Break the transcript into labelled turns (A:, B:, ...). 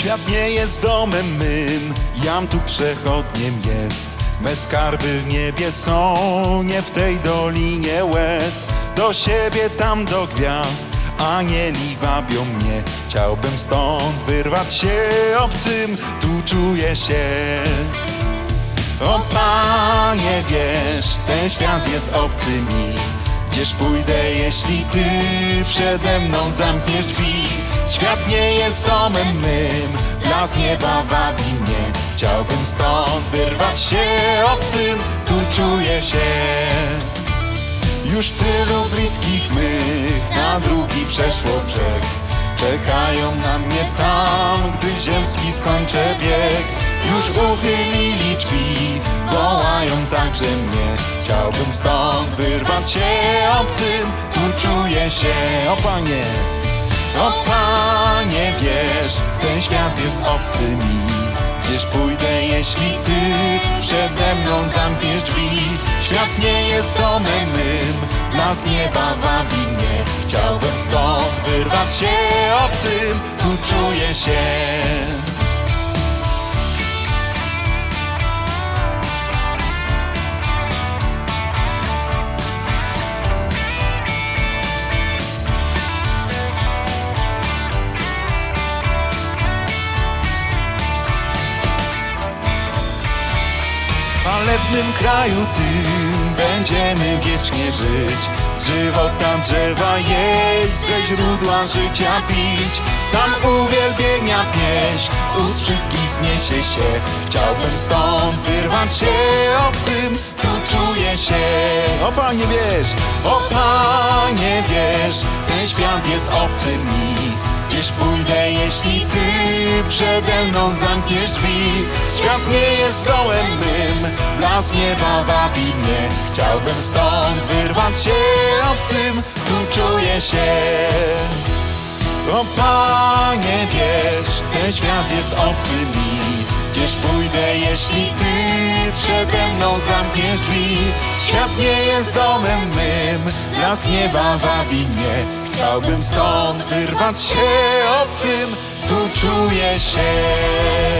A: Świat nie jest domem mym, jam tu przechodniem jest. Me skarby w niebie są, nie w tej dolinie łez. Do siebie tam do gwiazd, anieli wabią mnie. Chciałbym stąd wyrwać się obcym, tu czuję się. O Panie, wiesz, ten świat jest obcy mi. Gdzież pójdę, jeśli Ty przede mną zamkniesz drzwi? Świat nie jest domem mym, las nieba wabi mnie. Chciałbym stąd wyrwać się obcym, tu czuję się. Już tylu bliskich mych na drugi przeszło brzeg. Czekają na mnie tam, gdy ziemski skończę bieg. Już uchylili drzwi, wołają także mnie. Chciałbym stąd wyrwać się obcym, tu czuję się, o Panie. O Panie, wiesz, ten świat jest obcy mi. Gdzież pójdę, jeśli Ty przede mną zamkniesz drzwi? Świat nie jest domem mym, las nieba wabi mnie. Chciałbym stąd wyrwać się obcym, tu czuję się. Chwalebnym kraju tym będziemy wiecznie żyć. Z żywota drzewa jeść, ze źródła życia pić. Tam uwielbienia pieśń z ust wszystkich zniesie się. Chciałbym stąd wyrwać się obcym, tu czuję się. O Panie wiesz, o Panie wiesz Ten świat jest obcy mi Gdzież pójdę, jeśli Ty przede mną zamkniesz drzwi? Świat nie jest dołem mym, las nieba wabi mnie. Chciałbym stąd wyrwać się obcym, tu czuję się. O Panie, wiesz, ten świat jest obcy mi. Gdzież pójdę, jeśli Ty przede mną drzwi? Świat nie jest domem mym, las nieba wabi mnie. Chciałbym stąd wyrwać się obcym, tu czuję się.